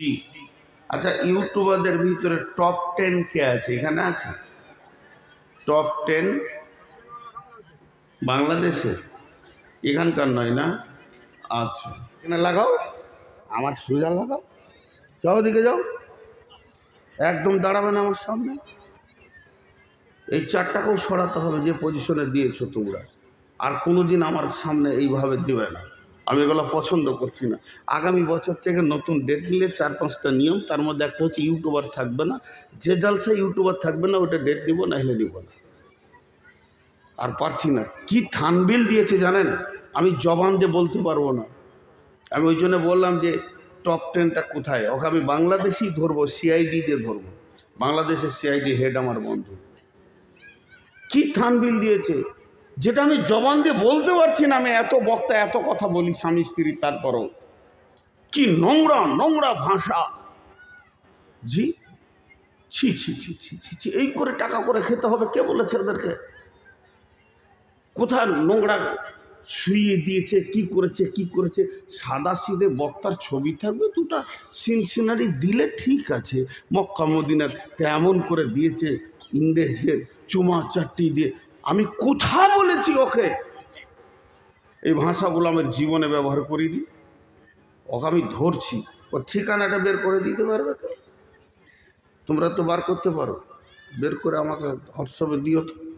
জি। আচ্ছা ইউটিউবারদের ভিতরে top ten কে আছে? এখানে আছে? টপ টেন বাংলাদেশে এখানকার নয় না? আচ্ছা। এখানে লাগাও। আমার সোজা লাগাও। যাও দিকে যাও। একদম দাঁড়াবে না আমার সামনে। এই চারটাকেও সরাতে হবে যে পজিশনে দিয়েছ তোমরা। আর কোনো দিন আমার সামনে এইভাবে দেবে না। আমি এগুলো পছন্দ করছি না। আগামী বছর থেকে নতুন ডেট নিলে চার পাঁচটা নিয়ম, তার মধ্যে একটা হচ্ছে ইউটিউবার থাকবে না। যে জালসা ইউটিউবার থাকবে না, ওটা ডেট নিব না হলে নিব না। আর পারছি না। কি থানবিল দিয়েছে জানেন? আমি জবান দিয়ে বলতে পারব না। আমি ওই জন্য বললাম যে টপ টেনটা কোথায়? ওকে আমি বাংলাদেশি ধরবো সিআইডি দিয়ে ধরবো। বাংলাদেশের সিআইডি হেড আমার বন্ধু। কি থানবিল দিয়েছে? যেটা আমি জবান দিয়ে বলতে পারছি না, আমি এত বক্তা, এত কথা বলি স্বামী, স্ত্রী, তারপরও। কি নোংরা নোংরা ভাষা। জি? ছি ছি ছি ছি ছি ছি, এই করে টাকা করে খেতে হবে, কে বলেছে ওদেরকে? কোথায় নোংরা শুইয়ে দিয়েছে, কি করেছে কি করেছে? সাদা সিধে বক্তার ছবি থাকবে, দুটা সিন সিনারি দিলে ঠিক আছে। মক্কা মদিনার তেমন করে দিয়েছে, ইংরেজদের চুমা চারটি দিয়ে আমি কোথা বলেছি ওকে। এই ভাষাগুলো আমার জীবনে ব্যবহার করিনি। ওকে আমি ধরছি। ওর ঠিকানাটা বের করে দিতে পারবে তোমরা তো বার করতে পারো। বের করে আমাকে হোয়াটসঅ্যাপে দিও তো।